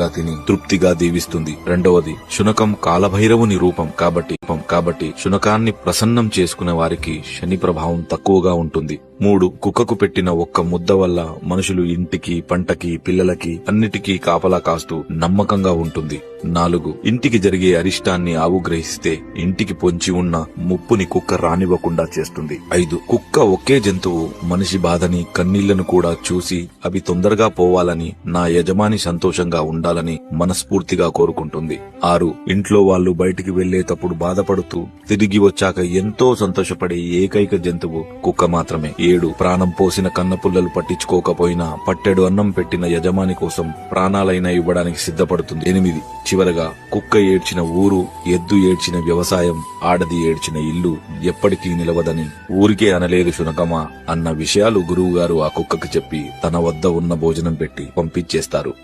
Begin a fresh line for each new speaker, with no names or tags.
గా తిని తృప్తిగా దీవిస్తుంది. రెండవది శునకం కాలభైరవుని రూపం కాబట్టి కాబట్టి శునకాన్ని ప్రసన్నం చేసుకునే వారికి శని ప్రభావం తక్కువగా ఉంటుంది. మూడు కుక్కకు పెట్టిన ఒక్క ముద్ద వల్ల మనుషులు ఇంటికి పంటకి పిల్లలకి అన్నిటికీ కాపలా కాస్తూ నమ్మకంగా ఉంటుంది. నాలుగు ఇంటికి జరిగే అరిష్టాన్ని ఆవు గ్రహిస్తే ఇంటికి పొంచి ఉన్న ముప్పుని కుక్క రానివ్వకుండా చేస్తుంది. ఐదు కుక్క ఒకే జంతువు మనిషి బాధని కన్నీళ్ళను కూడా చూసి అవి తొందరగా పోవాలని నా యజమాని సంతోషంగా ఉండాలని మనస్ఫూర్తిగా కోరుకుంటుంది. ఆరు ఇంట్లో వాళ్ళు బయటికి వెళ్ళేటప్పుడు బాధపడుతూ తిరిగి వచ్చాక ఎంతో సంతోషపడే ఏకైక జంతువు కుక్క మాత్రమే. ఏడు ప్రాణం పోసిన కన్నపుల్లలు పట్టించుకోకపోయినా పట్టెడు అన్నం పెట్టిన యజమాని కోసం ప్రాణాలైనా ఇవ్వడానికి సిద్ధపడుతుంది. ఎనిమిది. చివరగా కుక్క ఏడ్చిన ఊరు ఎద్దు ఏడ్చిన వ్యవసాయం ఆడది ఏడ్చిన ఇల్లు ఎప్పటికీ నిలవదని ఊరికే అనలేదు శునకమా అన్న విషయాలు గురువుగారు ఆ కుక్కకి చెప్పి తన వద్ద ఉన్న భోజనం పెట్టి పంపించేస్తారు.